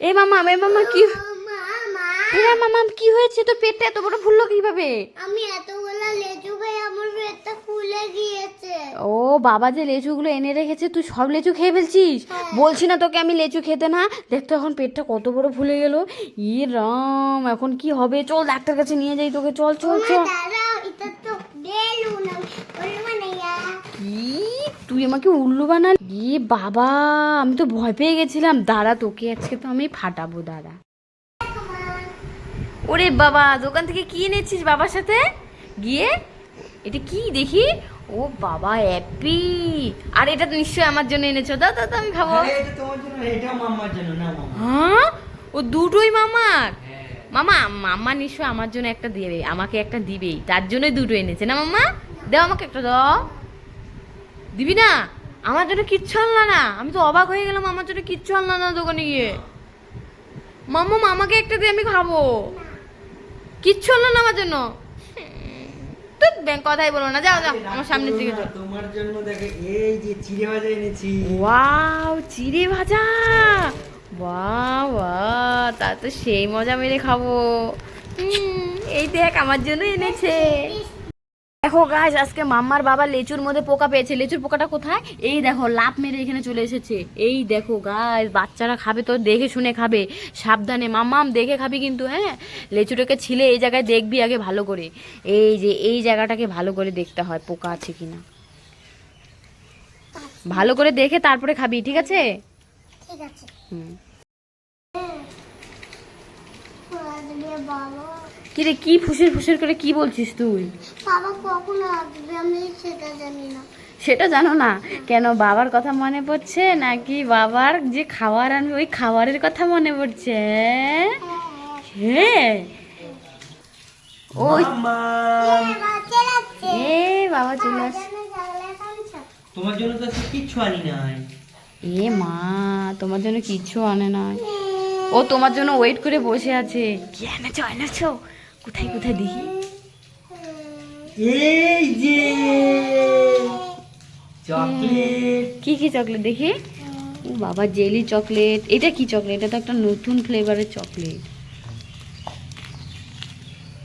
এ মামা এ মামা কি এ মামা কি হয়েছে? তোর পেটটা এত বড় ফুললো কীভাবে? আমি এতগুলো লেচু খেয়ে আমার পেটটা ফুলে গিয়েছে। ও বাবা যে লেচুগুলো এনে রেখেছে তুই সব লেচু খেয়ে ফেলছিস? বলছি না তোকে আমি লেচু খেতে না। দেখতো এখন পেটটা কত বড় ফুলে গেল। ই রাম এখন কি হবে? চল ডাক্তার কাছে নিয়ে যাই তোকে। চল চল চল দাঁড়াও এটা তো বেলুন আমি বলব না ইয়া কি তুই আমাকে উল্লু বানালি? গিয়ে বাবা আমি তো ভয় পেয়ে গেছিলাম। দাঁড়া তোকে আজকে তো আমি ফাটাবো দাঁড়া। ওরে বাবা দোকান থেকে কি এনেছিস বাবার সাথে? গিয়ে? এটা কি দেখি? ও বাবা অ্যাপি আর এটা তো নিশ্চয়ই আমার জন্য এনেছো। দাও দাও আমি খাব। আরে এটা তোমার জন্য এটাও মাম্মার জন্য না মাম্মা হ্যাঁ? ও দুটোই মামার? মামা মাম্মা নিশ্চয় আমার জন্য একটা দেবে আমাকে একটা দিবেই। তার জন্যই দুটো এনেছে না মামা? দাও আমাকে একটা দাও। দিবি না? আমার জন্য কিচ্ছু আনলা না। আমি তো অবাক হয়ে গেলাম আমার জন্য কিচ্ছু আনলা না দোকানে গিয়ে। মাম্মা মামাকে একটা দিয়ে আমি খাব। কিচ্ছু আনলো না আমার জন্য। তো কথাই বলো না। যাও যাও আমার সামনে থেকে যাও। তোমার জন্য দেখে এই যে চিড়ে ভাজা এনেছি। ওয়াও চিড়ে ভাজা। বাহ বাহ তা তো সেই মজা মেরে খাব। হুম, এই দেখ আমার জন্য এনেছে। দেখো গাছ আজকে মাম্মার বাবা লেচুর মধ্যে পোকা পেয়েছে। লেচুর পোকাটা কোথায়? এই দেখো লাভ মেরে এখানে চলে এসেছে। এই দেখো গাছ বাচ্চারা খাবে তো দেখে শুনে খাবে। সাবধানে মাম্মাম দেখে খাবি কিন্তু হ্যাঁ? লেচুটাকে ছিলে এই জায়গায় দেখবি আগে ভালো করে। এই যে এই জায়গাটাকে ভালো করে দেখতে হয় পোকা আছে কি না ভালো করে দেখে তারপরে খাবি ঠিক আছে? ঠিক আছে। হুম। বাবা। কি ফুসের ফুসের করে কি বলছিস তুই? বাবা কখন আসবে? আমি সেটা জানি না। সেটা জানো না? কেন বাবার কথা মনে পড়ছে নাকি বাবার যে খাবার আনবে ওই খাবারের কথা মনে পড়ছে? হ্যাঁ। ওই এ বাবা চলে আস তোমার জন্য তো আজকে আনি নাই। এ মা তোমার জন্য কিচ্ছু আনে নাই। ও তোমার জন্য ওয়েট করে বসে আছে। কি এনেছো এনেছো? কোথায় কোথায় দেখি? এই যে চকলেট। কি কি চকলেট দেখি? বাবা জেলি চকলেট। এটা কি চকলেট? এটা তো একটা নতুন ফ্লেভারের চকলেট।